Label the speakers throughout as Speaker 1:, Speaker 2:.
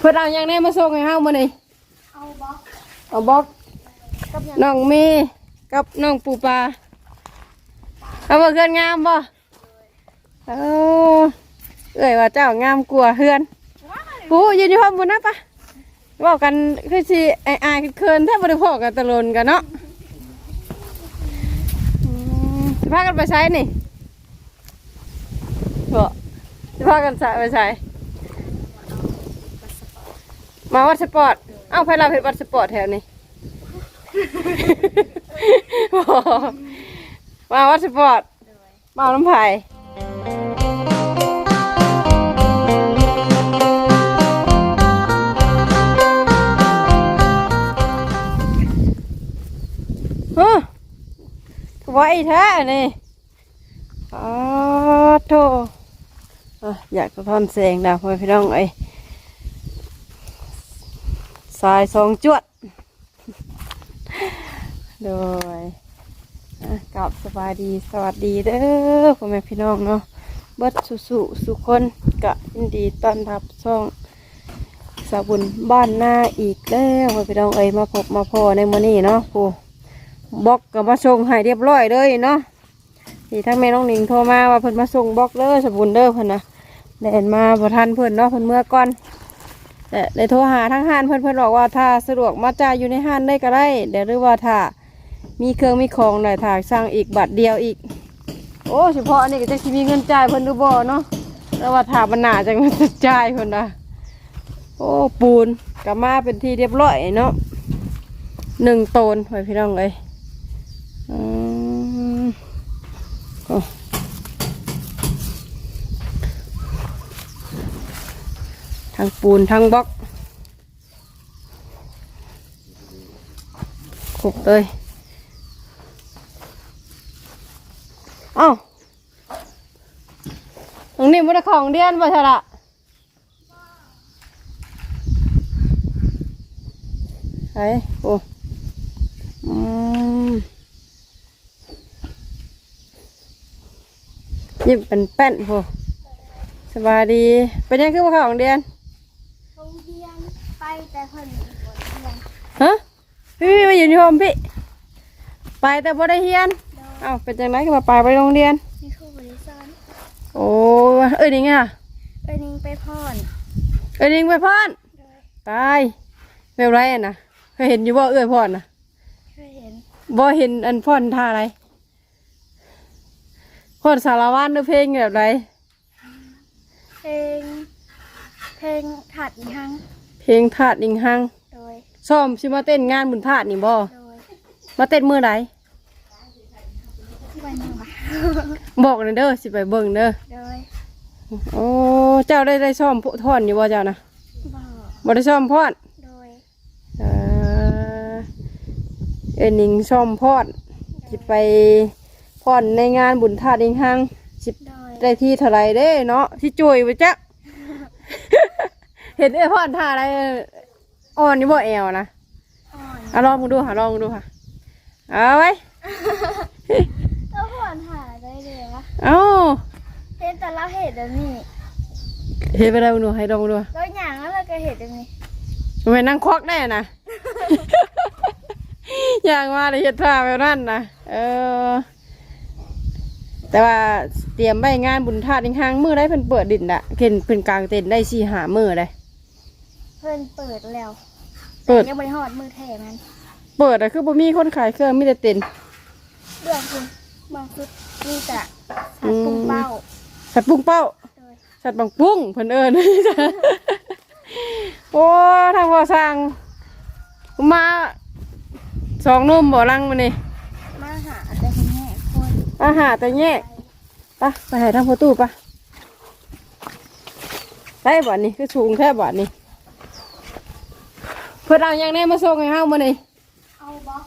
Speaker 1: เพิ่นเอาหยังแน่มาส่งให้เฮามื้อนี้
Speaker 2: เอาบล็อก
Speaker 1: เอาบอก
Speaker 2: กับยัง
Speaker 1: น้องเมย์กับน้องปูปลาเอาบ่เฮือนงามบ่เออเอ้ยว่าเจ้างามกว่าเฮือนปูยืนอยู่ห้องบนนะปะเว้ากันคือสิอายๆเคินๆแทบบ่ได้พอกันตะลนกันเนาะอืมสิพากันไปใช้นี่บ่สิพากันใช้ไปใช้ มาวัดสปอร์ต เอ้าไพเราเห็นวัดสปอร์ตแถวนี้ มาวัดสปอร์ต มาเอาน้ำไผ่ฮะไว้แท้นี่อ๋อโธ่อะอยากสะท้อนแสงดาวพ่อพี่น้องเอ้ สายสองจวด โดยอะกับสบายดีสวัสดีเด้อพ่อแม่พี่น้องเนาะเบิดสุสุสุคนกะยินดีต้อนรับช่องสาบุญบ้านหน้าอีกแล้วพ่อพี่น้องเอ้ยมาพบมาพอในมื้อนี้เนาะผู้บล็อกก็มาส่งให้เรียบร้อยเลยเนาะที่ทั้งแม่น้องหนิงโทรมาว่าเพิ่นมาส่งบล็อกเด้อสาบุญเด้อเพิ่นนะแดนมาบ่ทันเพิ่นเนาะเพิ่นเมื่อก่อน แต่ได้โทรหาทั้งห้านเพื่อนเพื่อนบอกว่าถ้าสะดวกมาจ่ายอยู่ในห้านได้ก็ได้เดี๋ยวหรือว่าถ้ามีเครื่องมีของหน่อยถ่าสั่งอีกบัตรเดียวอีก โอ้เฉพาะอันนี้ก็จะมีเงินจ่ายเพิ่อนดูบ่เนาะแล้วว่าถามันหนาจังจะจ่ายเพิ่อนนะโอ้ปูนกับมาเป็นที่เรียบร้อยเนาะหนึ่งโตนไว้พี่น้องเลยอืมโอ้ ทั้งปูนทั้งบล็อกขุบเลยเอ้าตรงนี้มันได้ของเดียนป่ะชะละไอ้โอ้อืมยิ้มเป็นแป้นโหสบายดี เป็นยังคือมาของเดียน
Speaker 2: โรงเรียนไปแต่เพิ่นบ่เรียน
Speaker 1: ฮะพี่พี่มาอยู่ในห้องพี่ ไปแต่บ่ได้เฮียนเอ้าเป็นจังไงก็มาไปไปโรงเรียน
Speaker 2: นี่ครูบริสอน
Speaker 1: โอ้เอ้ยนี่ไงอะ
Speaker 2: เอ้ยนิงไปพ่อน
Speaker 1: เอ้ยนี่ไปพอนตายแบบไรอะนะเคยเห็นอยู่บ่เอ้ยพอนนะ
Speaker 2: เคยเห็น
Speaker 1: บ่เห็นอันพอนท่าอะไรพอนสารวัตรหรือเพลงแบบไร
Speaker 2: เพลง เพลงถัดอีกครั้ง
Speaker 1: เพลงถาดอิงหัง
Speaker 2: โดย
Speaker 1: ซ้อมสิมาเต้นงานบุญถาดนี่บ่
Speaker 2: โดย
Speaker 1: มาเต้นมือไหน
Speaker 2: ที่วันยังวะ
Speaker 1: บอกหน่อยเด้อสิไปเบิ่งเด้อ
Speaker 2: โดย
Speaker 1: โอ้เจ้าได้ได้ซ้อมท่อนอยู่บ่เจ้านะ
Speaker 2: บอก
Speaker 1: บ่ได้ซ้อมพอน
Speaker 2: โดย
Speaker 1: เอ่อเอ็นนิงชอมพอดสิไปพอดในงานบุญธาตุอิงหังสิ
Speaker 2: โดย
Speaker 1: ได้ที่เท่าไรเด้เนาะที่จุยไปจ๊ะ เห็นไอ้พอดท่าอะไร อ่อนนี่บ่แอวนะ
Speaker 2: อ่อน
Speaker 1: เอาลองมึงดูค่ะลองมึงดูค่ะ เอาไว้
Speaker 2: แล้วผ่อนหาได้เลยวะ
Speaker 1: เอา
Speaker 2: เห็นแต่เราเห็นแบบนี้
Speaker 1: เห็นไปได้มึงดูให้ลองมึงดู
Speaker 2: แล้วอย่างนั้นเราก็เห็นแบบนี้
Speaker 1: มันเป็นนั่งควักได้นะ อย่างว่าเลยเฮ็ดท่าแบบนั้นนะเออ แต่ว่าเตรียมใบงานบุญธาตุอิงหังมือได้เพิ่นเปิดดินอะเห็นเพิ่นกลางเต็นท์ได้สี่หามือเลย
Speaker 2: เพิ่นเปิดแล้ว
Speaker 1: เปิด
Speaker 2: ยังบริหอดมือแถมัน
Speaker 1: เปิดอะคือบ่มีคนขายเครื่องมีแต่เต็นท์
Speaker 2: เรื่องคุณบางชุดมีแต่สัตว์ปุงเป้า
Speaker 1: สัตว์ปุ้งเป้า
Speaker 2: โดย
Speaker 1: สัตว์บังปุ้งเพิ่นเอิ้นโอ้ทางบ่สร้าง มาสองหนุ่มบ่ลังมานี่
Speaker 2: มาหาแต่คนแห่คน
Speaker 1: อาหารแต่แยกไปไปให้ทางประตูปะได้บ่นี่คือสูงแค่บ่นี่เพิ่นเอาหยังแน่มาส่งให้เฮามื้อนี้
Speaker 2: เอาบล็อก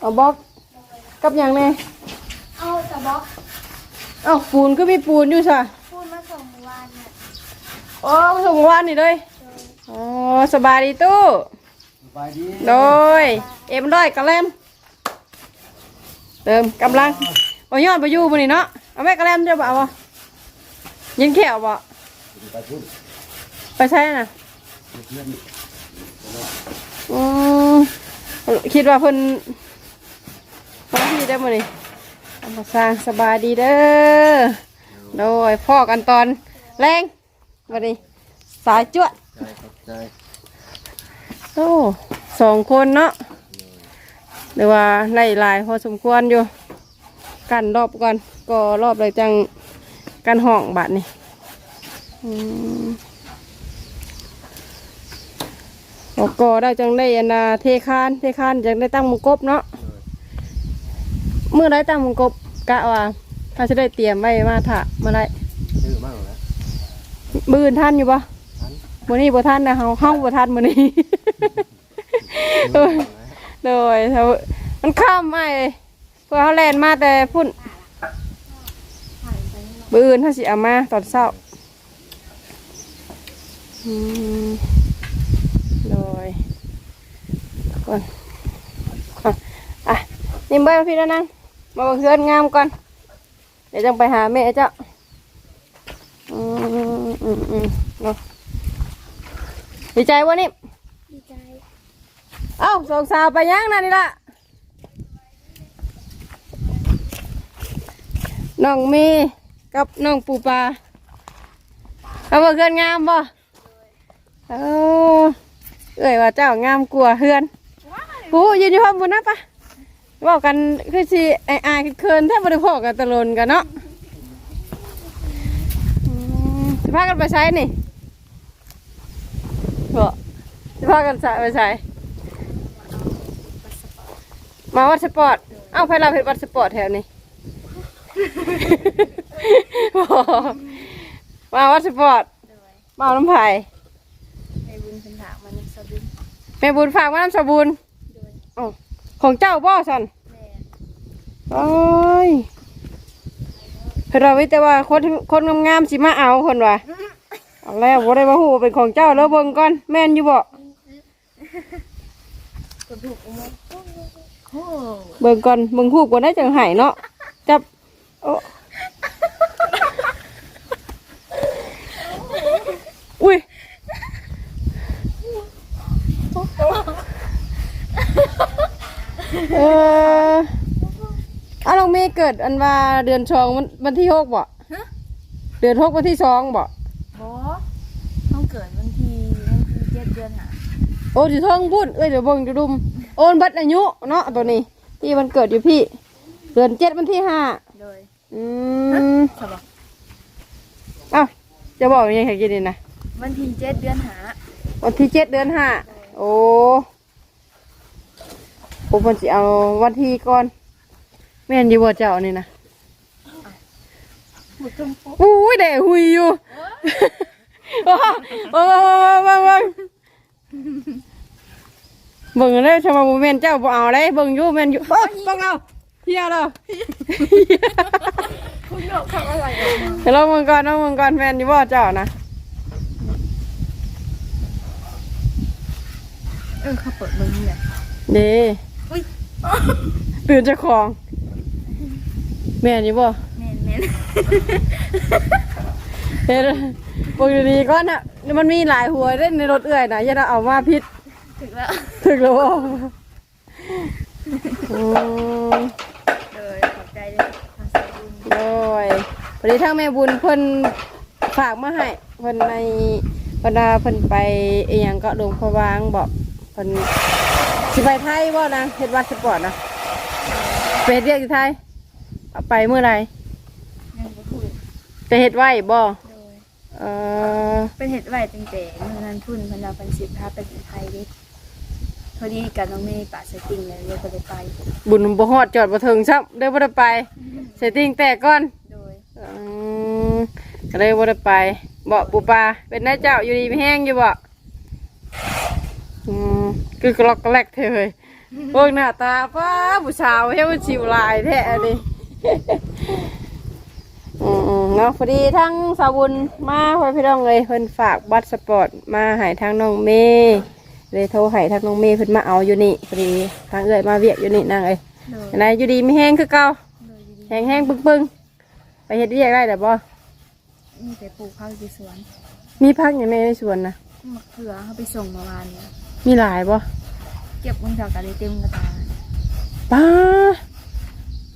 Speaker 1: เอาบล็อกกับหยังแน่
Speaker 2: เอาแต่บล็อก
Speaker 1: เอ้าปูนก็มีปูนอยู่ซะ
Speaker 2: พูดมาส่งเมื่อวานเนี่ย
Speaker 1: อ๋อมาส่งเมื่อวานนี่เลย
Speaker 2: โดย
Speaker 1: อ๋อสบายดีตู้
Speaker 3: สบายดี
Speaker 1: โดยเอ็มร้อยกระแลมเติมกำลังโอ้ยอดไปอยู่มื้อนี้เนาะเอาแม่กระแลมเด้อบ่เอาบ่ยิงแขวบ่
Speaker 3: ไปพุ่น
Speaker 1: ไปใช้น่ะ
Speaker 3: ไเพื่อน
Speaker 1: อืมคิดว่าเพิ่นมาที่ได้มื้อนี้เอามาสร้างสบายดีเด้อโดยพ่อกันตอนแรงวันนี้สายจวด
Speaker 3: ใจขอบใจ
Speaker 1: โอ้สองคนเนาะหรือว่าไล่ลายพอสมควรอยู่ กันรอบก่อนก็รอบเลยจังกันห้องบาทนี่อืม แล้วก็ได้จังได้อันนาเทคานเทคานจังได้ตั้งมุงกบเนาะเมื่อไรตั้งมุงกบกะว่าถ้าจะได้เตรียมไว้มาถะเมื่อไร
Speaker 3: ชื่อมากแล้ว
Speaker 1: มืออื่นท่านอยู่ปะ
Speaker 3: ทัน
Speaker 1: มื้อนี้บ่ท่านนะเฮาห้องบ่ท่านมื้อนี้โดยโดยถ้ามันข้ามไม่เพื่อเขาแลนมาแต่พุ่นบือื่นถ้าสิเอามาตอนเช้าอืมโดย ก่อนอะอะนี่เบิ้ลพี่แล้วนั่งมาเบิ่งเพื่อนงามก่อน เดี๋ยวจังไปหาแม่เจ้าอืมอืมอืมเนาะดีใจวะนี่
Speaker 2: ดีใจ
Speaker 1: เอ้าสองสาวไปยังนั่นนี่ละน้องมีกับน้องปูปลาเขาบอกเพื่อนงามบ่เออเอ้ยว่าเจ้างามกลัวาเพื่อน ปูยืนอยู่ห้องบนนะปะบอกกันคือสิไออายๆเคินๆแทบบริโภคกันตะลนกันเนาะอืมสิพากันไปใช้นี่บ่สิพากันไปใช้มาวัดสปอร์ต เอ้าไปเราเพชรวัดสปอร์ตแถวนี้มาวัดสปอร์ต
Speaker 2: โดย
Speaker 1: มาเอาน้ำไผ่
Speaker 2: ในบุญเป็นถามมันยังสบิน
Speaker 1: แม่บุญฝากมาน้ำสบูน
Speaker 2: โดย
Speaker 1: อ้าวของเจ้าบ่สัน
Speaker 2: แม่
Speaker 1: โอ้ยเพิ่นเราไว้แต่ว่าคนคนงามๆสิมาเอาคนว่าเอาแล้วบ่ได้มาฮู้ว่าเป็นของเจ้าแล้วเบิ่งก่อนแม่นอยู่บ่
Speaker 2: กระดูกมันโอ้
Speaker 1: เบิ่งก่อนเบิ่งฮู้ก่อนได้จังไห้เนาะจับโอ้อุ้ย เออเอาน้องเมย์เกิดอันว่าเดือนสองวันวันที่หกบ่เดือนหกวันที่สองบ่
Speaker 2: บอต้องเกิดวันที่วันที่เจ็ดเดือนหา
Speaker 1: โอ้ยท้องพูดเอ้ยเดี๋ยวเบิ่งจะดุมโอนบัตรอายุเนาะตัวนี้ ที่วันเกิดอยู่พี่ เดือนเจ็ดวันที่ห้า
Speaker 2: โดย
Speaker 1: อืม
Speaker 2: สบ
Speaker 1: เอ้าจะบอกยังไงกินนี่นะ
Speaker 2: วันที่เจ็ดเดือนหา
Speaker 1: วันที่เจ็ดเดือนห้าโอ้ โอ้เพิ่นสิเอาวันที่ก่อนแม่นอยู่บ่เจ้านี่นะ
Speaker 2: หมุดจมปุ๊บ
Speaker 1: อุ้ยแดดหุยอยู่ว้าวว้าวว้าวว้าวว้าวเบิ่งเลยชาวบ้านบ่แม่นเจ้าบ่เอาได้เบิ่งอยู่แม่นอยู่เอ้ยเบิ่งเอาเฮียแล้ว
Speaker 2: คุณโดดทำอะไรออกมา
Speaker 1: เดี๋ยวเราเบิ่งก่อนเราเบิ่งก่อนแม่นอยู่บ่เจ้านะ
Speaker 2: เออเขาเปิดเบอร์นี่แหละ
Speaker 1: เด้
Speaker 2: อุ้ย
Speaker 1: ตื่นเจ้าของ แม่นอยู่บ่
Speaker 2: แม่นแม่น
Speaker 1: เฮ็ดเบิ่งดีๆก่อนน่ะมันมีหลายหัวเด้ในรถเอื้อยน่ะอย่าเอามาผิด
Speaker 2: ถึงแล้ว
Speaker 1: ถึกแล้วบ่อืม
Speaker 2: เลยขอบใจเลยทางสายบุญ
Speaker 1: โดยพอดีทางแม่บุญเพิ่นฝากมาให้เพิ่นในบรรดาเพิ่นไปเอียงก็ดงพะวางบอกเพิ่น สิไปไทยบ่นะเฮ็ดวัดสปอร์ตนะไปเฮ็ดเรียกอยู่ไทยเอาไปเมื่อไหร่
Speaker 2: ยังบ่พูด
Speaker 1: จะเฮ็ดไว้บ่
Speaker 2: โดย
Speaker 1: เออ
Speaker 2: เป็นเห็ดไหวตั้งแต่เมื่อนั้นพุ่นเพนเราเป็นสิบพาไปถึงไทยเดิพอดีกับน้องเมย์ปะสติงเลยเลยก็เลยไป
Speaker 1: บุญบ่ฮอดจอดบ่ถึงซับได้บ่ได้ไปเสยติงแตกก่อน
Speaker 2: โดย
Speaker 1: อืมก็เลยบ่ได้ไปบ่ปูปลาเป็นนายเจ้าอยู่ดีไม่แห้งอยู่บ่อืม คือกรอกกระแลกเธอเฮ้ยพวกหน้าตาป้าผู้สาวเฮ้ยมันชิวหลายแท้อันนี่อืมๆเนาะพอดีทั้งสาวบุญมาพอพี่น้องเลยเพิ่นฝากบัตรสปอร์ตมาให้ทางน้องเมย์เลยโทรให้ทางน้องเมย์เพิ่นมาเอาอยู่นี่พอดีทางเอ้ยมาเวียกอยู่นี่นางเอ้ย
Speaker 2: โดย
Speaker 1: อันไหนอยู่ดีไม่แห้งคือเก่า
Speaker 2: โดยดี
Speaker 1: แห้งแห้งๆปึ้งปึ้งๆไปเฮ็ดเรียกได้แต่บ่
Speaker 2: นี่ไปปลูกข้าวที่สวน
Speaker 1: มีพักอย่างในในสวนนะ
Speaker 2: มะเขือเขาไปส่งเมื่อวานเนี่ย
Speaker 1: มีหลายบ่
Speaker 2: เก็บมึงจากกะเลยเต็มกระตา
Speaker 1: ป้า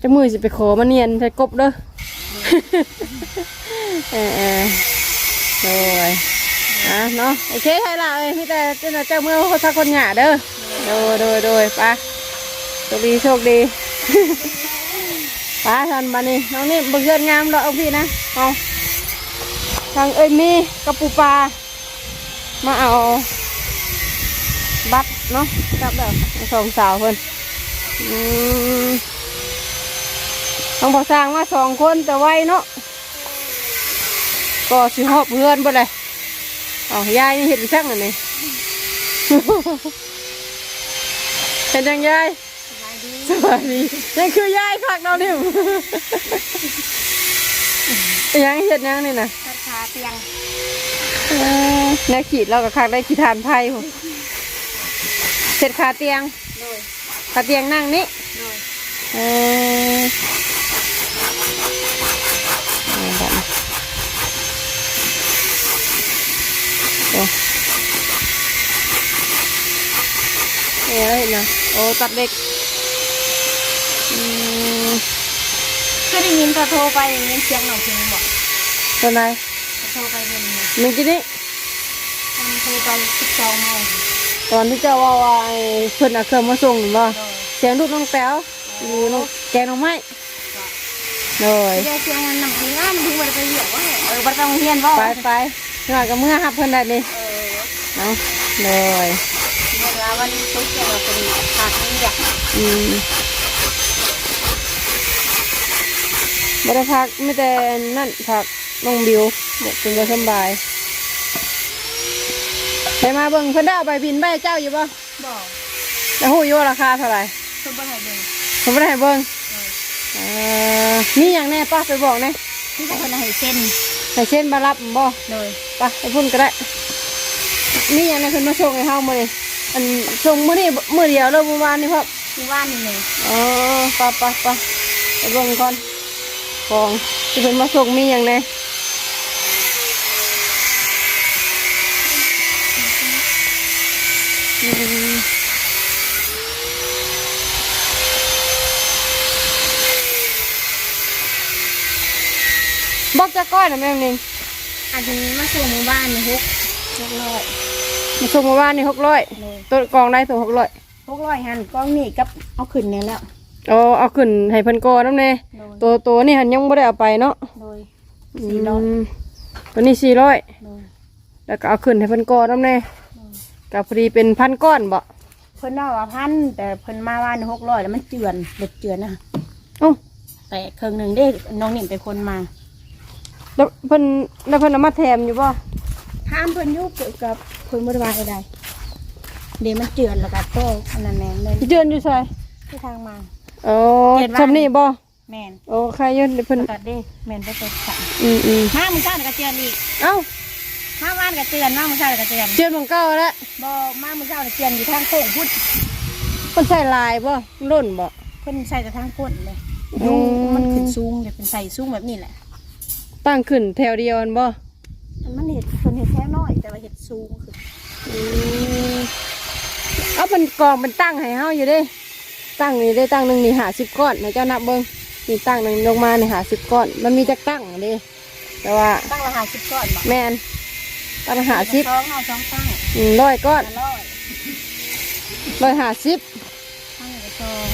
Speaker 1: จะมือสิไปขอมาเนียนใส่กบเด้อเออเออโดยอะเนาะโอเคให้ละเอ้ยพี่แต่เจ้าเจ้าเมื่อเขาสักคนหยาเด้อโดยโดยโดยไป้าโชคดีโชคดีป้าทันบานี่น้องนี่บังเกิดงามดอกเอาพี่นะเอาทางเอ้ยมีกระปูปลามาเอา บัตรเนาะจับแบบสองสาวเพิ่นอืมต้องบอกสร้างมาสองคนแต่ไวเนาะก็สิหอบเพื่อนบ่เลยเอายายนี่เห็นช่างอันนี้เห็นยังยาย
Speaker 2: สบายดี
Speaker 1: สวัสดีนี่คือยายคักเราเนี่ยยังเห็ดยังนี่นะ
Speaker 2: ราคาเตียง
Speaker 1: เออแนวขีดเรากับคักได้ขีดทานไพ่ผม เสร็จขาเตียง
Speaker 2: โดย
Speaker 1: ขาเตียงนั่งนี่
Speaker 2: โดย
Speaker 1: เออเอาแบบนี้โอ้เอ้ยนะโอ้ตัดเล็กอืม
Speaker 2: ก็ได้ยินพอโทรไปยินเสียงหน่อยเพียงบอก
Speaker 1: ตัวไหน
Speaker 2: พอโทรไปเป็นไง
Speaker 1: หนึ่งกินนี่
Speaker 2: มันโทรไปสิบสองโมง
Speaker 1: ตอนที่เจ้าว่าว่าไอ้เพิ่นเอาเครื่องมาส่งนี่บ่
Speaker 2: โดย
Speaker 1: เสียงลูกน้องแต้วอยู่น้องแกงน้องไม้เลย
Speaker 2: เดี๋ยวเสียงมันนำงานถึงวันไปเหยียบว่าเออวันไปโรงเรียนว่า
Speaker 1: ไปไปหน่อยก็เมื่อหับเพิ่นได้นี่
Speaker 2: เออ
Speaker 1: เอาเลย
Speaker 2: เวลาวันศุกร์เราไปขาดนี่อยาก
Speaker 1: อืมบริพักไม่แต่นั่นพักน้องบิวบอกเป็นบ่สำบาย ไปมาเบิ่งเพิ่นได้เอาใบบินใบเจ้าอยู่บ่
Speaker 2: บอก
Speaker 1: แล้วฮู้อยู่ว่าราคาเท่าไหร่
Speaker 2: เพื่อนบ่ให้เบิ่ง
Speaker 1: ผมไม่ได้ให้เบิ่ง
Speaker 2: เออ
Speaker 1: เอ่อมีอย่างแน่ป้าไปบอกแน่
Speaker 2: ที่เขาเป็นให้เส้น
Speaker 1: ให้เช่นมารับบ่
Speaker 2: โดย
Speaker 1: ไปไปพุ่นก็ได้มีอย่างไรเพิ่นมาส่งให้เฮามื้อนี้อันส่งมื้อนี้มื้อเดียวแล้วเมื่อวานนี่ครับ
Speaker 2: ที่ว่านนี่เลย
Speaker 1: อ๋อไปไปไปไปเบิ่งก่อนของที่เพิ่นมาส่งมีอย่างไร อืมบอกจะก้อยนะแม่นิง
Speaker 2: อันนี้มาส่งหมู่บ้านนี่ฮกหกร้อย
Speaker 1: มาส่งเมื่อวานนี่หกร้อย
Speaker 2: เลย
Speaker 1: ตัวกองได้ตัวหกร้อย
Speaker 2: หกร้อยหันกล้องนี่กับเอาขึ้นเนี่ยแล้ว
Speaker 1: เอาเอาขึ้นให้เพิ่นก่อนน้ำเน่
Speaker 2: โดย
Speaker 1: ตัวตัวนี่หันยังไม่ได้เอาไปเนาะ
Speaker 2: โดยสี่ร้อย
Speaker 1: มตัวนี้สี่ร้อย
Speaker 2: โดย
Speaker 1: แล้วก็เอาขึ้นให้เพิ่นก่อนน้ำเน่ กับพอดีเป็นพันก้อนบ่
Speaker 2: เพิ่นว่าว่าพันแต่เพิ่นมาว่าหกร้อยแล้วมันเจือนเด็ดเจือนนะ
Speaker 1: เอ้า
Speaker 2: แต่เครื่องหนึ่งได้น้องนิ่มเป็นคนมา
Speaker 1: แล้วเพิ่นแล้วเพิ่นเอามาแถมอยู่บ่
Speaker 2: ถามเพิ่นอยุเกี่ยวกับเพิ่นบริวารใดๆเดี๋ยวมันเจือนแล้วก็โตอันนั้นแน่เลย
Speaker 1: เจือนอยู่ใส่
Speaker 2: ที่ทางมา
Speaker 1: โอ้
Speaker 2: เจือนว่า
Speaker 1: ทำนี่บ่
Speaker 2: แม่น
Speaker 1: โอ้ใครอยืนเพิ่น
Speaker 2: แล้วก็เด้แม่นไปเปิดสั่ง
Speaker 1: อืมอืม
Speaker 2: มามึงเช้าแล้วก็เจือนอีก
Speaker 1: เอ้า
Speaker 2: มาบ้านก็เตือนมามึงเช้าแล้วก็เตือน
Speaker 1: เจือนของเก่าแล้ว
Speaker 2: บ่มามึงเช้าแล้วเตือนอยู่ทางโค้งพุทธ
Speaker 1: เพิ่นใส่ลายบ่ล่นบ่
Speaker 2: เพิ่นใส่แต่ทางก้นเลย
Speaker 1: อื
Speaker 2: ยุ
Speaker 1: ม
Speaker 2: งมันขึ้นสูงเลยเป็นใส่สูงแบบนี้แหละ
Speaker 1: ตั้งขึ้นแถวเดียวกันบ่
Speaker 2: มันเห็ดเพิ่นเห็ดแค่น้อยแต่ว่าเห็ดสูงคือ
Speaker 1: อืมเอาเป็นกองเป็นตั้งให้เฮาอยู่เด้ตั้งนี่ได้ตั้งหนึ่งนี่หาสิบก้อนนะเจ้านับเบิ้งนี่ตั้งหนึ่งลงมานี่หาสิบก้อน มันมีจักตั้งเด้แต่ว่า
Speaker 2: ตั้งราคาสิบก้อนบ่
Speaker 1: แมน ตั้งหาสิบ
Speaker 2: สองเอาสองตั้ง
Speaker 1: อืมร้อยก้อน
Speaker 2: ละร้อย
Speaker 1: ร้อยหาสิบ
Speaker 2: ตั้งละสอง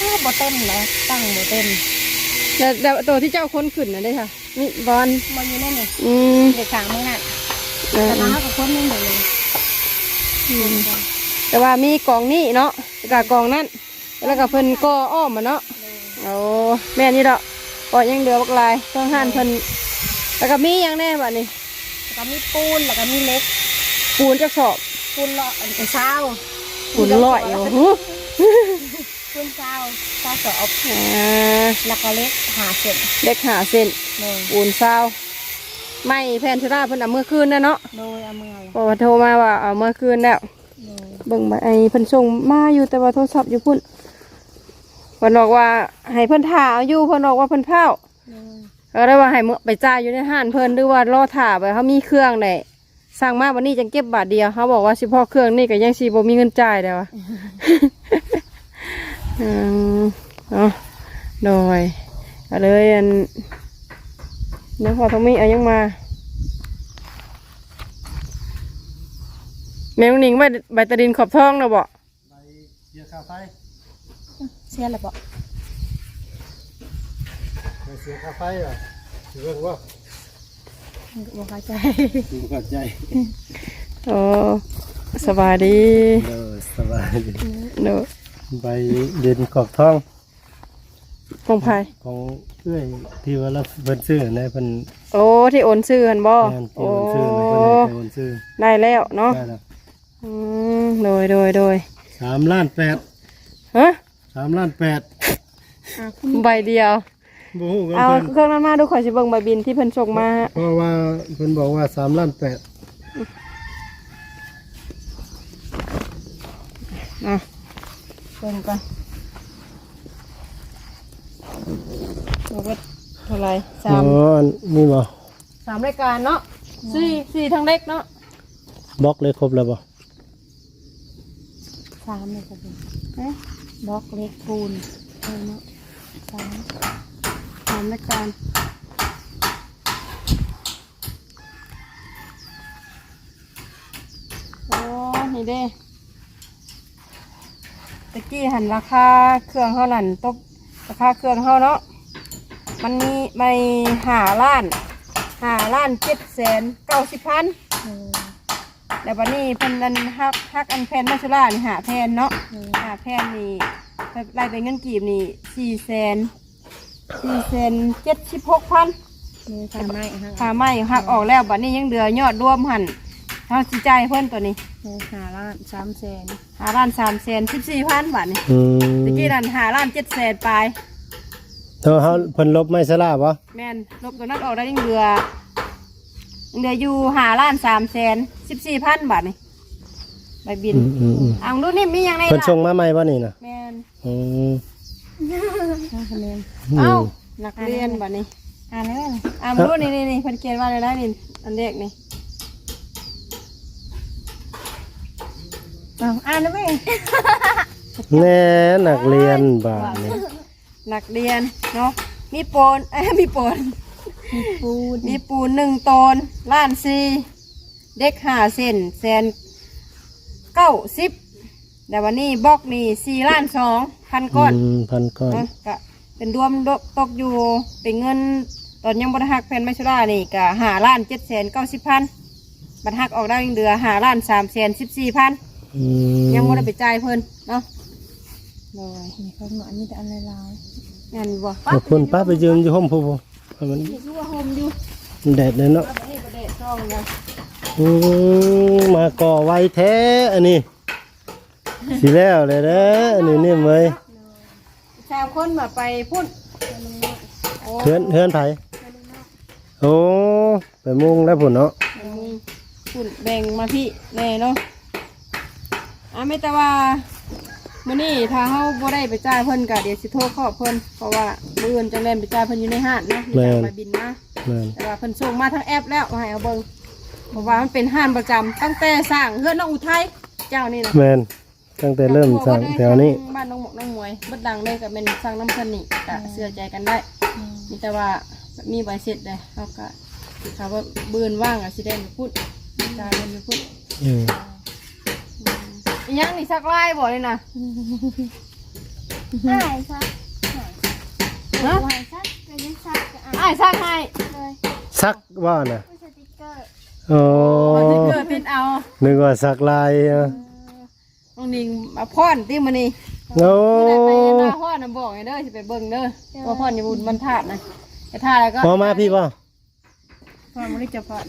Speaker 2: อ้าวบ่เต็มเลยตั้งบ่เต็ม
Speaker 1: แล้วแล้วตัวที่เจ้าค้นขึ้นนะได้ค่ะนี่บอล
Speaker 2: มันอยู่นั่นนี่
Speaker 1: อืม
Speaker 2: เด็กขางมือนั่น
Speaker 1: เออ
Speaker 2: แต่น้ากับคนนึงอยู่เลย
Speaker 1: แต่ว่ามีกองนี่เนาะแล้วก็กองนั่นแล้วก็เพิ่นก่ออ้อมมาเนาะโอ้แม่นี่ดอกก็ยังเหลือบักลายต้องหันเพิ่นแล้วก็มีอย่างแน่บัดนี้
Speaker 2: แล้ว ก็มีปูนแล้วก็มีเล็ก
Speaker 1: ปูนจักสอบ
Speaker 2: ปูนเลาะอันเช้า
Speaker 1: ปูนร้อยโอ้โห
Speaker 2: ปูนเช้าเช้าสอบ
Speaker 1: อ่า
Speaker 2: แล้วก็เล็กหาเสร็จ
Speaker 1: เด็กหาเส้น
Speaker 2: เลย
Speaker 1: ปูนซาวไม่แพนชราเพิ่นเอาเมื่อคืนนะเนาะ
Speaker 2: โดยเอามือ
Speaker 1: เพอโทรมาว่าเอาเมื่อคืนแล้ว
Speaker 2: เลย
Speaker 1: เบิ่งมาไอ้เพิ่นส่งมาอยู่แต่ว่าโทรศัพท์อยู่พุ่นเพิ่นบอกว่าให้เพิ่นถ่าเอาอยู่เพิ่นบอกว่าเพิ่นเผา
Speaker 2: เลย
Speaker 1: ก็ได้ว่าให้เมื่อไปจ่ายอยู่ในห้านเพิ่นหรือว่ารอถ่าไปเขามีเครื่องได้สั่งมาวันนี้จังเก็บบาทเดียวเขาบอกว่าสิพ่อเครื่องนี่ก็ยังสิบ่มีเงินจ่ายแล้วอะอืมเนาะโดยก็เลยอันนักพอทองมีเอายังมาแมงนิงใบใบตะดินขอบท้องนะบ่
Speaker 3: ไปเสียค่าไฟ
Speaker 2: เสียแล้วบ่
Speaker 3: ไปเสียค่าไฟอะเรื่องว่า
Speaker 2: บ่เข้าใจ
Speaker 3: ดูเข้าใจ
Speaker 1: โอ้สบายดี
Speaker 3: เออสบายดี
Speaker 1: เนอะ
Speaker 3: ใบเด่นขอบท้อง
Speaker 1: ของไผ
Speaker 3: ของเอื้อยที่ว่าเราเพิ่นซื้อนะเพิ่น
Speaker 1: โอ้ที่โอนซื้อหันบ่
Speaker 3: แม่นที่
Speaker 1: โอ้
Speaker 3: เพิ่นซื้อนะเพิ่นให้ไปโอนซื้อ
Speaker 1: ได้แล้วเนาะ
Speaker 3: ได้แล้ว
Speaker 1: อืมโดยโดยโดย
Speaker 3: สามล้านแปด
Speaker 1: ฮะ
Speaker 3: สามล้านแปด
Speaker 2: อ่าคุณ
Speaker 1: ใบเดียว
Speaker 3: บ่ฮู้กัน
Speaker 1: เอา
Speaker 3: เพิ่น
Speaker 1: เครื่องนั้นมาดูข่อยสิเบิ่งใบบินที่เพิ่นส่งมา
Speaker 3: เพราะว่าเพิ่นบอกว่าสามล้านแปด
Speaker 1: อะเบิ่งก่อนบอกว่าเท่าไหร่สาม
Speaker 3: อ๋ออันนี่บ่
Speaker 1: สามรายการเนาะสี่สี่ทั้งเล็กเนาะ
Speaker 3: บล็อกเลยครบแล้วบ่
Speaker 2: สามเลยจ้ะเป็นบล็อกเล็กปูนเออเนาะสาม
Speaker 1: สามรายการโอ้นี่เด้ตะกี้หันราคาเครื่องเท่านั้นตกราคาเครื่องเท่าเนาะมันมีไม่หาล้านหาล้านเจ็ดแสนเก้าสิบพัน
Speaker 2: เออ
Speaker 1: แต่วันนี้เพิ่นอันฮักฮักอันแพนมาชุล่านี่หาแพนเนาะ
Speaker 2: เออ
Speaker 1: หาแพนนี่รายเป็นเงินกีบนี่สี่แสน สี่แสนเจ็ดสิบหกพัน
Speaker 2: เออทำไมฮะ
Speaker 1: หาไม่หักออกแล้วบัดนี้ยังเหลือยอดรวมหันเท่าสิใจายเพิ่นตัวนี้
Speaker 2: เออหาล้านสามแสน
Speaker 1: หาล้านสามแสนสิบสี่พันบาทนี่
Speaker 3: อืม
Speaker 1: ตะกี้นั่นหาล้านเจ็ดแสนปลาย
Speaker 3: เธอเฮาเพิ่นลบไม่สลาบ่
Speaker 1: แม่นลบตัวนั้นออกได้ยังเหลือยังเหลืออยู่หาล้านสามแสนสิบสี่พันบาทนี่ใบบิน
Speaker 3: อืมอืมอืม
Speaker 1: อ่างดูนี่มีอย่างไร
Speaker 3: เพิ่น
Speaker 1: ล่ะ
Speaker 3: ส่งมาใหม่บ่นี่น่ะ
Speaker 1: แม่น
Speaker 3: อืม
Speaker 2: ห้าคะแนน
Speaker 1: เอ้านักเรียนบัดนี้
Speaker 2: อ่านแล้ว
Speaker 1: อ่านรู้นี่นี่นี่เพิ่นเขียนว่าอะไรนะนี่อันเด็กนี่
Speaker 2: เอาอ่านแล้วไหม
Speaker 3: แน่นักเรียนบาดนี่
Speaker 1: นักเรียนเนาะมีโปนเอ้ยมีโปน
Speaker 2: มีปูน
Speaker 1: มีปูนหนึ่งตนล้านสี่เด็กห้าเซนแสนเก้าสิบแต่วันนี้บล็อกนี่สี่ล้านสอง พันก้อน
Speaker 3: อืมพันก้อน
Speaker 1: เนาะก็เป็นรวมตกอยู่เป็นเงินตอนยังบรหักแผ่นไม่ชุรานี่ก็หาล้านเจ็ดแสนเก้าสิบพันบัตรหักออกได้ยังเดือหาล้านสามแสนสิบสี่พัน
Speaker 3: อืม
Speaker 1: ยังไม่ได้ไปจ่ายเพิ่นเนาะเลย
Speaker 2: นี่เขาหนอนนี่แต่อันลาย
Speaker 1: งานบ่
Speaker 3: ขอบคุณป้าไปยืนอยู่ห้องผู้ผู้ให้มัน
Speaker 1: ชั่วโฮมอยู่
Speaker 3: แดดเลยเนาะ
Speaker 1: ว่านี่ประเดชช่องนะ
Speaker 3: อืมมาก่อไว้แท้อันนี้ สิแล้วเลยเด้ออันนี้นี่เมย
Speaker 1: ชาวคนมาไปพุ่นโอ้
Speaker 3: เฮือนเฮือนไผโอ้ไปมุ่งแล้วพุ่นเนาะ
Speaker 1: พุ่นแบ่งมาพี่แน่เนาะอะไม่แต่ว่ามื้อนี้ถ้าเฮาบ่ได้ไปจ่ายเพิ่นก็เดี๋ยวสิโทรขอเพิ่นเพราะว่ามื้ออื่นจังเล่นไปจ่ายเพิ่นอยู่ในห้างเนาะมีการมาบินมา
Speaker 3: นั่น
Speaker 1: แต่ว่าเพิ่นส่งมาทางแอปแล้วมาให้เอาเบิ่งเพราะว่ามันเป็นห้างประจำตั้งแต่สร้างเฮือนน้องอุทัยเจ้านี่นะ
Speaker 3: แมน ตั้งแต่เริ่มสร้างแถวนี้
Speaker 1: บ้านน้องหมกน้องมวยเบัดดังเลยก็เป็นสร้างน้ำเพิ่นนี่ก็เชื่อใจกันได้มีแต่ว่ามีใบเสร็จเลยเขาก็ถามว่าเบือนว่างอะสิได้มาพูดจานมันมาพูด
Speaker 3: อืม
Speaker 1: อีหยังนี่สักลายบ่เลยนะ
Speaker 4: หายซัก
Speaker 1: ฮะ
Speaker 4: หายซักก็ยังซักก็อ่าน
Speaker 1: อ้ายสร้างให้
Speaker 4: เลย
Speaker 3: ซักว่าน่ะ
Speaker 4: ผู้สติกเกอร์
Speaker 3: โอ้
Speaker 1: มันจะเกิดเป็นเอา
Speaker 3: นึกว่าซักลายอะ
Speaker 1: น้องนิงมาพ่อนที่มันนี่
Speaker 3: โอ้
Speaker 1: ไม่ได้ไปหน้าพ่อนนะบอกไงเด้อสิไปเบิ่งเด้อว่าพ่อนอยู่บุญบรรทัดนะไอ้ท่าอะไรก็
Speaker 3: พอมาพี่ป่ะ
Speaker 2: พ่อมันได้จะพ่อน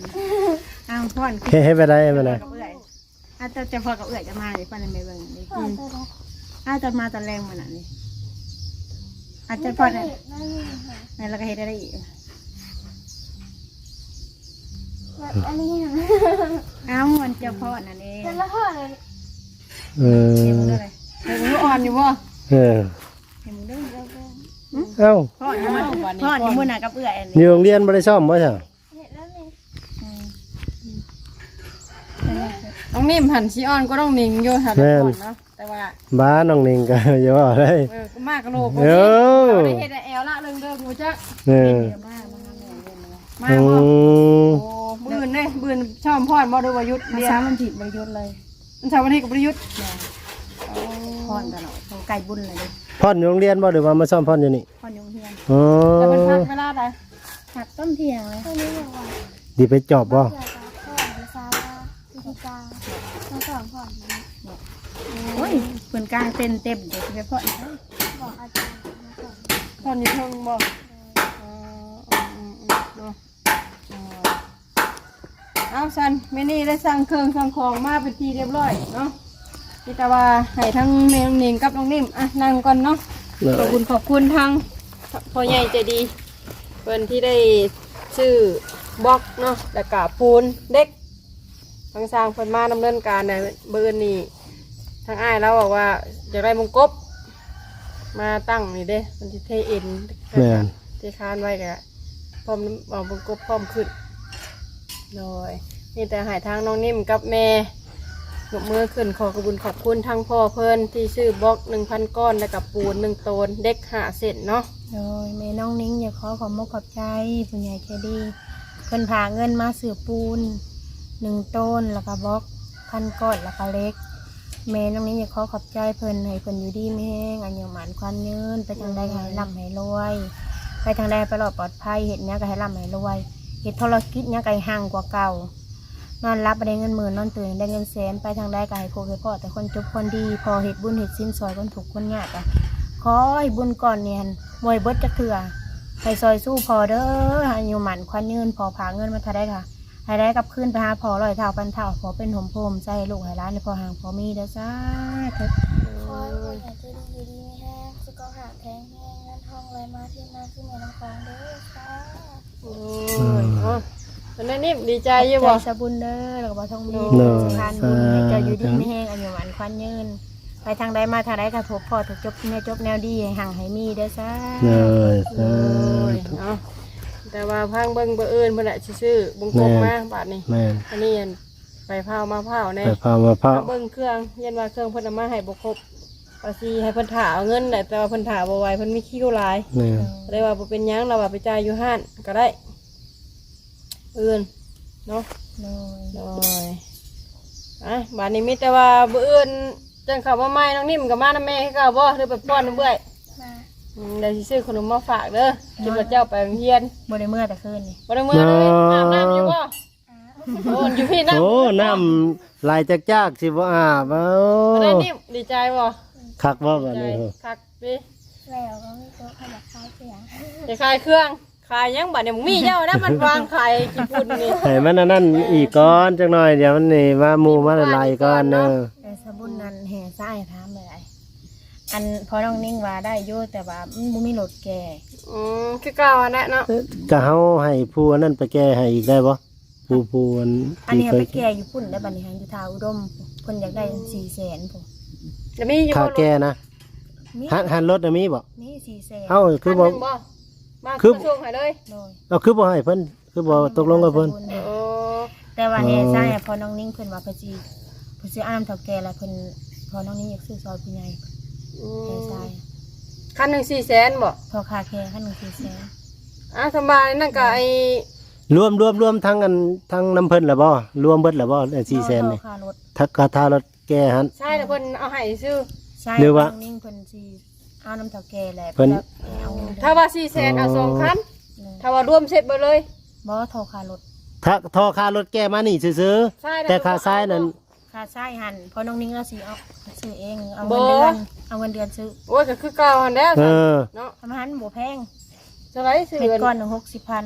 Speaker 2: อ้าวพ่อน
Speaker 3: เฮ้ให้ไปได้ไปได้
Speaker 2: กับเอื่อยอาจจะจะพ่อกับเอื่อยจะมาเลยพ่อจะไปเบิ่งนี่
Speaker 4: พ่อตัวละ
Speaker 2: อาจจะมาตอนแรงมันอะนี่อาจจะพ่อเนี่ย
Speaker 4: นั่นนี่ค่ะ
Speaker 2: ในเราก็เฮ็ดได้อีก
Speaker 4: แบบอันนี้ค่ะ
Speaker 2: อ้าวมันจะพ่อนั่นเอง
Speaker 4: แต่ละพ่อเลย
Speaker 3: เออ
Speaker 2: เห็นมื
Speaker 1: ออ่อนอยู่บ่
Speaker 3: เออ
Speaker 2: เอ้าพ่อนี่มันพ่อนี่มันน่ะกับเอื่อยอัน
Speaker 3: อ
Speaker 2: นี้
Speaker 3: ยู่โรงเรียนบ่ได้ซ่อมบ่ใช่
Speaker 4: เห็นแล้วเลย
Speaker 1: น้องนิ่มหันชีออนก็ต้องนิ่งอยู่หันก่อนเนาะแต่ว่า
Speaker 3: บ้าน้องนิ่งก็อย่าว่าได้
Speaker 1: เออก็มากกระโหลก
Speaker 3: เออ
Speaker 1: เราได้เห็นแอลละเรื่องเดิมกูจะ
Speaker 3: เออ
Speaker 1: มาบ่
Speaker 3: ม
Speaker 1: โอ้บืนเด้บืนชอบพอดบ่ดูวายุทธ
Speaker 2: มา
Speaker 1: เดียว
Speaker 2: ซ้ำมันผิดประยุทธ์เลย
Speaker 1: มันชาววันนี้กับประยุทธ์
Speaker 2: พรกันหน่อยของไก่บุญเลยเด้
Speaker 3: พ่อนอยู่โรงเรียนบ่หรือว่ามาซ่อมพ่อนอยู่นี่
Speaker 2: พรยงเฮียน
Speaker 3: อ๋อ
Speaker 1: แต่มันพักเวลาใด
Speaker 2: หักต้นเทียงเลย
Speaker 4: ตัวนี้บอกว่า
Speaker 3: ดีไปจอบบ่
Speaker 4: เกี่ยวกับพ่อหรือซาบาวิธีการมาสอนพ่อนี้
Speaker 2: โอ้ยเพิ่นกลางเต็นเต็มเดี๋ยวจะไปพร
Speaker 4: บอกอาจารย์มาสอน
Speaker 1: พอนอยู่เทิงบ่เอออืมอืมอืมเนาะเออ เอาสันเมนี่ได้สั่งเครื่องสั่งของมาเป็นทีเรียบร้อยเนาะพี่ตาว่าให้ทั้งแม่น้องนิ่งกับน้องนิ่มอะนั่งก่อนเนาะขอบคุณขอบคุณทางพ่อใหญ่ใจดีเพิ่นที่ได้ชื่อบล็อกเนาะแล้วก็ปูนเด็กทางสร้างเพิ่นมาดำเนินการในเบิร์นนี่ทางอ้ายเราบอกว่าอยากได้มงกบ มาตั้งนี่เด้มันจะเทเอ็น
Speaker 3: แม่น
Speaker 1: เทคานไว้กะพร้อมเอามงกบพร้อมขึ้น โดยนี่แต่หายทางน้องนิ่มกับแม่ยกมือขึ้นขอขอบคุญขอบคุณทางพ่อเพิ่นที่ซื้อบล็อกหนึ่งพันก้อนแล้วกับปูนหนึ่งโตนเด็กหาเสร็จเนาะ
Speaker 2: โดยแม่น้องนิ้งอยากขอขอบมกขอบใจผู้ใหญ่ใจดีเพิ่นพาเงินมาสือปูนหนึ่งต้นแล้วก็บล็อกพันก้อนแล้วก็เล็กแม่น้องนิ้งอยากขอขอบใจเพิ่นให้เพิ่นอยู่ดีไม่แห้งอันอย่างหมันควันเงินไปทางใดให้ร่ำให้รวย ไปทางใดไปรอดปลอดภัยเห็ดเนี้ยก็ให้ร่ำให้รวย เห็ดธุรกิจเนี้ยก็ให้ห่างกว่าเก่า นอนรับได้เงินหมื่นนอนตื่นได้เงินแสนไปทางใดก็ให้โคให้พ่อแต่คนจบคนดี พอเห็ดบุญเห็ดสิ้นซอยคนถูกคนยากอะขอให้บุญก่อนเนี่ยมวยเบิดจะเถื่อให้ซอยสู้พอเด้อให้อยู่หมันควันยืนพอผาเงินมาทาได้ค่ะให้ได้กับคืนไปหาพอลอยเท่าพันเท่าพอเป็นหมโพมใจลูกให้ร้านในพอห่างพอมีเด้อจ้าธุ
Speaker 4: คอยคนอยากจะดีดีไม่แห้งสุขภาพแข็งแรงเงินทองไหลมาที่นาที่เมือน้ำฟองเด้อค่ะ
Speaker 1: โอ้ยเนาะมันได้นิ่มดีใจอยู่บ่
Speaker 2: ใจสะบุญเด้อแล้วก็บ่ทองมี
Speaker 3: เนาะ
Speaker 2: สะพานบุญให้เจ้าอยู่ดีไม่แห้งอันอยู่หมันควันยืน ไปทางใดมาทางใดก็พบพอถูกจบแนวจบแนวดีให้ห่างให้มีเด้อจ้า
Speaker 3: เลยสา
Speaker 1: โอ้ย
Speaker 3: ธุ
Speaker 1: เนาะแต่ว่าพังเบิ่งเบอร์อื่นเพิ่นน่ะสิซื้อบุงกบมาบาดนี้
Speaker 3: แม่น
Speaker 1: อันนี้อันไปเผามาเผาแน่
Speaker 3: ไปพามาพา
Speaker 1: เอาเบิ่งเครื่องเย็นว่าเครื่องเพิ่นเอามาให้บ่ครบ ว่าสิให้เพิ่นถ่าเอาเงินแหละแต่ว่าเพิ่นถ่าบ่ไหวเพิ่นมีคิวหลาย
Speaker 3: แม่น
Speaker 1: เลยว่าบ่เป็นหยังเราว่าไปจ่ายอยู่ห้านก็ได้อื่นเนาะ
Speaker 2: โดย
Speaker 1: โดยอะบานนี้มีแต่ว่าบื้ออื่นจังเขามาใหม่น้องนิ่มกับมาน้าแม่ให้เขาบ่หรือไปป้อนน้ำเบื่อย
Speaker 4: มา
Speaker 1: อืมเดี๋ยวสิซื้อขนมมาฝากเด้อจุดว่าเจ้าไปโรงเรียน
Speaker 2: บ่ได้เมื่อแต่คืนนี่
Speaker 1: บ่ได้เมื่อเลยอาบน้ำอยู่บ่โอ้อยู่พี่น้ำ
Speaker 3: โอ้น้ำไหลจากจากสิบ่อาบเอ้า
Speaker 1: บ่ได้นิ่มดีใจบ่
Speaker 3: คักบ่บัด
Speaker 1: ใจ
Speaker 3: นี้เหรอ
Speaker 1: คักดิ
Speaker 4: แล้วก็มีโต๊ะขยับคล้ายเสียง
Speaker 1: จะขายเครื่องขายหยังบัดเนี่ยมึงมีเจ้านะมันวางขายกี่ปุ่นนี่
Speaker 3: ให้มันอันนั่นอีกก่อนจักหน่อยเดี๋ยวมันนี่มาหมู่มาไหลก่อนเด้อ
Speaker 2: แต่สะบุญนั้นแห่ซ้ายถามไปไหนอันพอน้องนิ่งว่าได้อยู่แต่ว่ามันบ่มีรถแก่
Speaker 1: อืมคือเก่าอันนั้นเนาะ
Speaker 3: ก็เฮาให้ผู้อันนั้นไปแก้ให้อีกได้บ่ผู้ผู้อัน
Speaker 2: อัน
Speaker 3: ที่
Speaker 2: นี้
Speaker 3: เค
Speaker 2: ไป
Speaker 3: ย
Speaker 2: แก่อยู่ปุ่นได้บัดนี้หันอยู่ทาอุดมเพิ่นอยากได้สี่แสนผม
Speaker 1: จะมีอยู่
Speaker 3: ค่า
Speaker 1: บ่
Speaker 3: แก้นะ
Speaker 2: มี
Speaker 3: หันหันรถน่ะมีบ่
Speaker 2: มีสี่แสน
Speaker 3: เอ้าคือบ่
Speaker 1: พันหนึ่งบ่มา
Speaker 3: คือ
Speaker 1: คือส่งให้เลย
Speaker 2: โดย
Speaker 3: เอาคือบ่ให้เพิ่นคือบ่ตกลงกับเพิ่น
Speaker 1: โอ้
Speaker 2: แต่ว่าแห่ซ้ายอะพอน้องนิ่งเพิ่นว่าเพิ่นสิเพิ่นสิอ้ามเฒ่าแก่แล้วเพิ่นพอน้องนิ่งอยากซื้อซอยผู้ใหญ่
Speaker 1: อื
Speaker 2: แห่
Speaker 1: ม
Speaker 2: ซ้าย
Speaker 1: คันหนึ่งสี่แสนบ่
Speaker 2: พอค่าแค่คันหนึงสี่แสน
Speaker 1: อะสบายนั่นก็ไอ้
Speaker 3: รวมรวมรวมทั้งอันทั้งน้ำเพิ่นล่ะบ่รวมเบิดล่ะบ่400,000นี่
Speaker 2: ค่ารถ
Speaker 3: ถ้าคาทารถ แก้หัน
Speaker 1: ใช่แต่เพิ่นเอาให้ซื้อ
Speaker 2: ใช่
Speaker 3: หรือว่า
Speaker 2: น้องนิ่งเพิ่นสิเอาน้ำเฒ่าแก่แหละ
Speaker 3: เพิ่น
Speaker 2: แล้วเอาเงิน
Speaker 1: ถ้าว่าสี่แสนเอาสองคัน
Speaker 2: เลย
Speaker 1: ถ้าว่ารวมเสร็จไปเลย
Speaker 2: บ่โทรค่ารถ
Speaker 3: ถ้าทอค่ารถแก้มานี่ซื้อ
Speaker 1: ใช่
Speaker 3: ๆแต่ค่าซ้ายนั้น
Speaker 2: ค่าซ้ายหันพอน้องนิ่งเราสิเอาซื้อเองเอา
Speaker 1: บ่
Speaker 2: เงินเดือนเอาเงินเดือนซื้อ
Speaker 1: โอ้ยก็คือเก่าหันแล้ว
Speaker 3: เออ
Speaker 1: เนาะ
Speaker 2: ทำหันบ่แพง
Speaker 1: จะไรซื้อ
Speaker 2: เม็ด
Speaker 1: เงิน
Speaker 2: ก้อนหนึ่งหกสิบพัน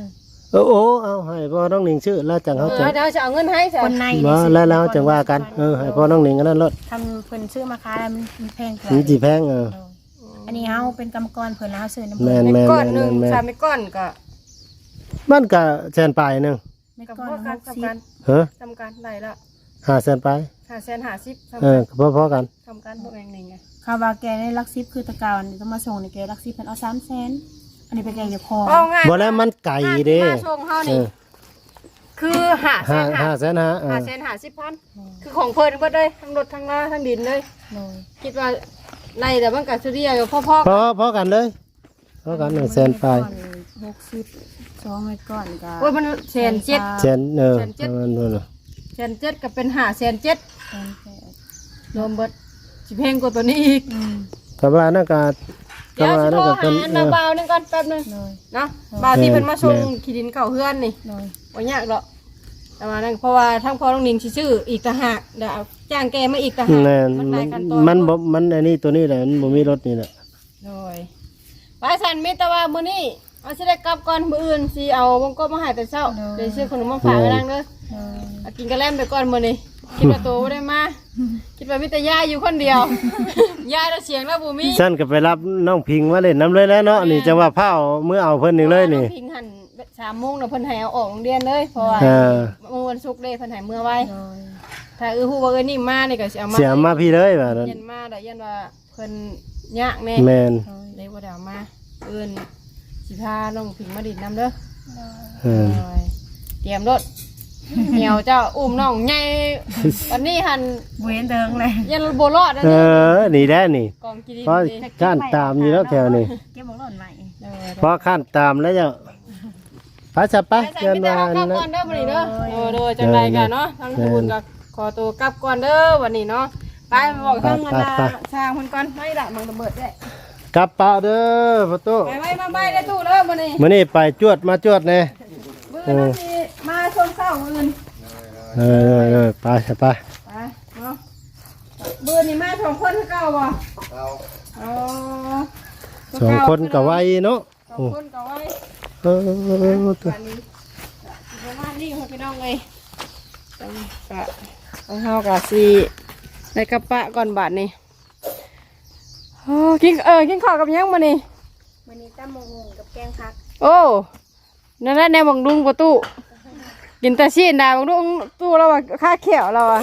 Speaker 3: เออโอ้เอาให้พ่อน้องหนิงชื่อแล้วจัง
Speaker 1: เอ
Speaker 3: เขา
Speaker 1: อ
Speaker 3: จะ
Speaker 1: เดี๋ยวจะเอาเงินให้สิ
Speaker 2: คนใน
Speaker 3: บ่
Speaker 2: นี่ซื้อ
Speaker 3: แล้วแล้วจังว่ากันเออให้พ่อน้องหนิงกันนั่นรถ
Speaker 2: ทำเพิ่นซื้อมาขายมันมันแพงกว่า
Speaker 3: นี่สิแพงเออ
Speaker 2: เออ อันนี้เฮาเป็นกรรมกรเพิ่นแล้วเฮาซื้อน้ำ
Speaker 3: แม่
Speaker 2: เพิ่น
Speaker 3: น
Speaker 1: เม็ดก้อนหนึ่ง
Speaker 3: แม่นแม่น
Speaker 1: สามเม็ดก้อนก็
Speaker 3: มันก็แสนปลายหนึง
Speaker 2: เม็ด
Speaker 1: กับ
Speaker 2: ก้อน
Speaker 1: พ่อ
Speaker 2: ห
Speaker 1: การ
Speaker 2: ก
Speaker 1: ทำ
Speaker 2: สิบ
Speaker 1: การ
Speaker 3: เฮ้อ
Speaker 1: ทำการได้แล้ว
Speaker 3: หาแสนปลาย
Speaker 1: หาแสนหาสิบทำ
Speaker 3: เอ
Speaker 1: การ
Speaker 3: อก็พอๆกัน
Speaker 1: ทำการพวกเองนี่ไง
Speaker 2: คาว่าแกในลักซิปคือตะกาวอันนี้ต้องมาส่งในแกลักซิปเพิ่นเอา3แสน อันนี้เป็นแกอยู่คอ
Speaker 1: เอาง่าย
Speaker 3: บ่แล้วมันไก่เด้
Speaker 1: มาส่งเฮา
Speaker 3: เอ
Speaker 1: นี่
Speaker 3: อ
Speaker 1: คือหาแส
Speaker 3: ห้าน
Speaker 1: หา
Speaker 3: ห้าแสนห้าเอ
Speaker 1: หา
Speaker 3: อ
Speaker 1: แสนหาสิบพันคือของเพิ่นเบิดเลยทั้งรถทั้งนาทั้งดินเลย
Speaker 2: โดย
Speaker 1: คิดว่าในแต่มันกับสุริยากับพ่อ
Speaker 3: พอพอกันเลยพอกันหนึ่งแสนปลาย
Speaker 2: หกสิบสองเม็ดก้อนก็
Speaker 1: ๆโอ้ยมันแสนเจ็ด
Speaker 3: แสนเออ
Speaker 1: แสนเจ็ด
Speaker 3: ประมาณนั้นเนอะ
Speaker 1: แสนเจ็ดก็เป็นหาแสนเจ็ด
Speaker 2: แสนแปด
Speaker 1: รวมเบิดสิเพลงกว่าตัวนี้อีก
Speaker 2: อืม
Speaker 3: กับว่านักการ
Speaker 1: เดี๋ยว
Speaker 3: ว่า
Speaker 1: สิ
Speaker 3: นั
Speaker 1: โทร
Speaker 3: กการ
Speaker 1: หาอันนาบาวหนึงก่อนแป๊บหนึง
Speaker 2: โดย
Speaker 1: เนาะบาวที่เพิ่นมาส่ง
Speaker 3: แม่น
Speaker 1: ขี้ดินเข้าเฮือนนี่
Speaker 2: โดย
Speaker 1: บ่ยากดอกแต่ว่านั่นเพราะว่าทั้งพ่อน้องนิงสิซื้ออีกต่างหากเดี๋ยวเอาจ้างแกมาอีกต่างหาก
Speaker 3: แน่น
Speaker 1: มัน
Speaker 3: มั
Speaker 1: ได้
Speaker 3: น
Speaker 1: กันตอน
Speaker 3: มันบ่มันอันนี้ตัวนี้แหละมันบ่มีรถนี่แหละ
Speaker 1: โดยไปสันมิตรว่ามื้อนี้เอาสิได้กลับก่อนมื้ออื่นสิเอาวงกบมาให้แต่เช้าเดี๋ยวซื้อขนมมาฝากไว้นางเด้อ
Speaker 2: โดย
Speaker 1: เอากินกระแลมไปก่อนมื้อนี้ คิดว่าโตบ่ได้มาคิดว่ามีแต่ย่าอยู่คนเดียว ย่าแล้วเสียงแล้วบ่มี
Speaker 3: ฉันก็ไปรับน้องพิงมาเล่นน้ำเลยแล้วเนาะนี่จังว่าเผาเมื่อเอาเพิ่นนี่เลยนี่
Speaker 1: พราะว่าองพิงหัน3โมงน่ะเพิ่นให้เอาออกโรงเรียนเลยเพราะว่า
Speaker 3: เออ
Speaker 1: มื้อวันศุกร์เด้เพิ่นให้มื้อไว้
Speaker 2: โดย
Speaker 1: ถ้าเออฮู้ว่าเอ้ยนี่มานี่ก็สิเอามา
Speaker 3: เสียมาพี่เลยว่านั้น
Speaker 1: เย็นมาได้ยันว่าเพิ่นยากแน่
Speaker 3: แมน
Speaker 1: เลยบ่ได้เอามาเอิ้นสิพาน้องพิงมาดิดน้ำเด้อ
Speaker 3: เออ
Speaker 1: โอ้ยเตรียมรถ เหนียวเจ้าอุ้มน้องใหญ่วันนี้หัน
Speaker 2: เว้นเดิงเลย
Speaker 1: ยันโบรอดนะ
Speaker 3: เอ
Speaker 1: เนี่ย
Speaker 3: อนี่แด้นี่
Speaker 1: กองกินดี
Speaker 3: เพราะข้านตามอยู่แล้วแถวนี่
Speaker 2: เก็บบอกหล่นใหม่
Speaker 1: เออ
Speaker 3: เพราะข้านตามแล้วจะพระจะไป
Speaker 1: ไปใส่
Speaker 3: เชิญ
Speaker 1: ไม่ได้
Speaker 3: มา
Speaker 1: เอากลับ
Speaker 3: นะ
Speaker 1: ก่อนเด้อวันนี้เด้อเออเด้อจังไรกันเนาะทั้งคูณกับขอตัวกลับก่อนเด้อวันนี้เนาะไปบอกทั้งเงินนาสร้างคนก่อนไม่ละมันระเบิดได้
Speaker 3: กลับเปล่าเด้อประตู
Speaker 1: ไปไว้มาใบได้ตู้เด้อวันนี้
Speaker 3: มื้อนี้ไปจวดมาจวดแน่
Speaker 1: มื้อนั้นสิ มาชมเศร้ามื้ออื่น
Speaker 3: เออเออไปไป
Speaker 1: ไปเนาะมื้อนี้มาสองคนคือเก่าบ่อ๋อ
Speaker 3: สองคนก็ไว้เนาะ
Speaker 1: สองคนก็ไว้
Speaker 3: เออตัว
Speaker 1: อันนี้ประมาณนี้ค่ะพี่น้องเลยต้องกะต้องเฮากะสีในกระปะก่อนบาทนี่โอ้กินเออกินข้าวกับหยังมานี่
Speaker 2: วันนี้ตั้มมงงกับแกงพัก
Speaker 1: โอ้นั่นแหละแนวบังดุงประตู กินแต่ชีนดาบังดุงตู้เราว่าค่าเขียวเราอะ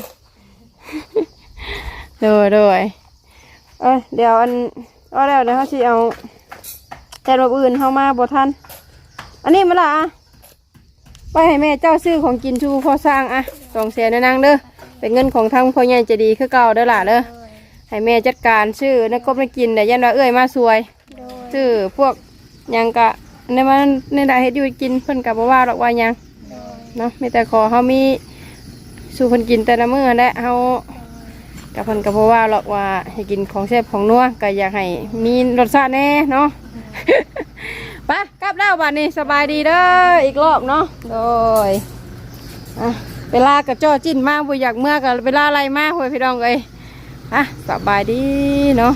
Speaker 1: เดยเดยเอ้ยเดี๋ยวอันเอาแล้วเดี๋ยวเขาสิเอาแทนแบบอื่นเข้ามาบ่ทันอันนี้มาละอะไปให้แม่เจ้าซื้อของกินชูพอสร้างอะสองแสนนะนางเด้อเป็นเงินของทางพ่อใหญ่ใจะดีคือเก่าเด้อล่ะเด้อให้แม่จัดการซื้อนักกบนักกินแต่ยันว่าเอ้ยมาสวยซื้อพวกหยังกะในมันในได้เฮ็ดอยู่กินเพิ่นกับบ่ว่าหรอกว่าหยัง เนาะไมีแต่ขอเฮามีสู่เพิ่นกินแต่ละมื้อและเฮากับเพิ่นกับบ่ว่าหรอกว่าให้กินของแซ่บของนัวก็อยากให้มีรสชาติแน่เนาะไปกลับแล้วบัดนี้สบายดีเด้ออีกรอบเนาะโดยอะเวลากับจ้อจิ้นมากบ่อยากเมื่อกับเวลาอะไรมากเว้ยพี่น้องเอ้ยอะสบายดีเนาะ